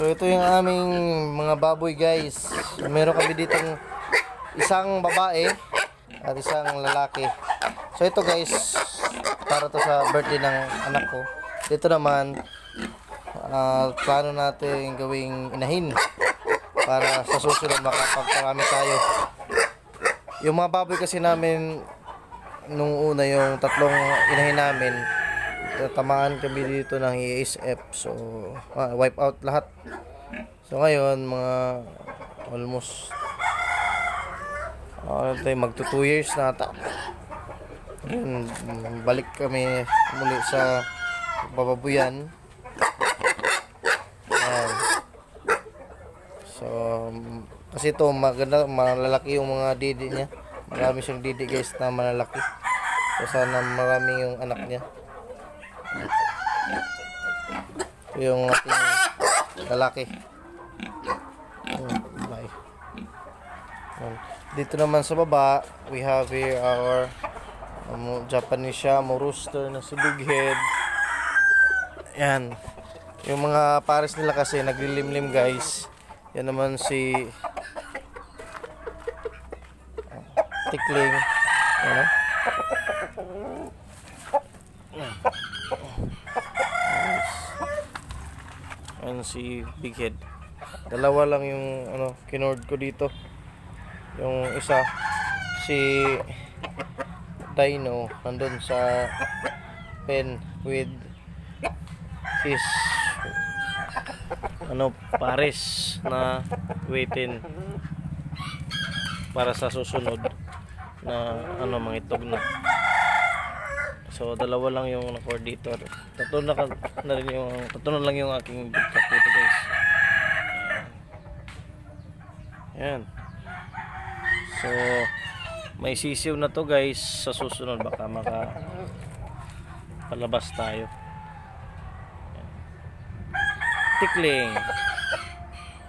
So ito yung aming mga baboy guys. Meron kami ditong isang babae at isang lalaki. So ito guys, para to sa birthday ng anak ko. Dito naman, ah, plano natin gawing inahin para sa susunod makapagparami tayo. Yung mga baboy kasi namin nung una yung tatlong inahin namin tamaan kami dito ng ESF so ah, wipe out lahat. So ngayon mga almost uh, tayo magto 2 years na ata. Yun, balik kami muli sa bababuyan. Ayan. so kasi ito maganda malalaki yung mga didi niya. Marami siyang didi guys na malalaki. So sana marami yung anak niya yung ating lalaki. Ayan. Dito naman sa baba, we have here our um, Japanese Shamo rooster na si Big Head. Yan. Yung mga pares nila kasi naglilimlim guys. Yan naman si ah, Tikling. Ano? Ayan si Big Head. Dalawa lang yung ano, kinord ko dito. Yung isa si Dino nandun sa pen with his ano pares na waiting para sa susunod na ano mga itog na So dalawa lang yung record dito. Tatlo na, na rin yung tatlo lang yung aking big cat dito guys. Ayan. So may sisiw na to guys sa susunod baka maka palabas tayo. Tikling.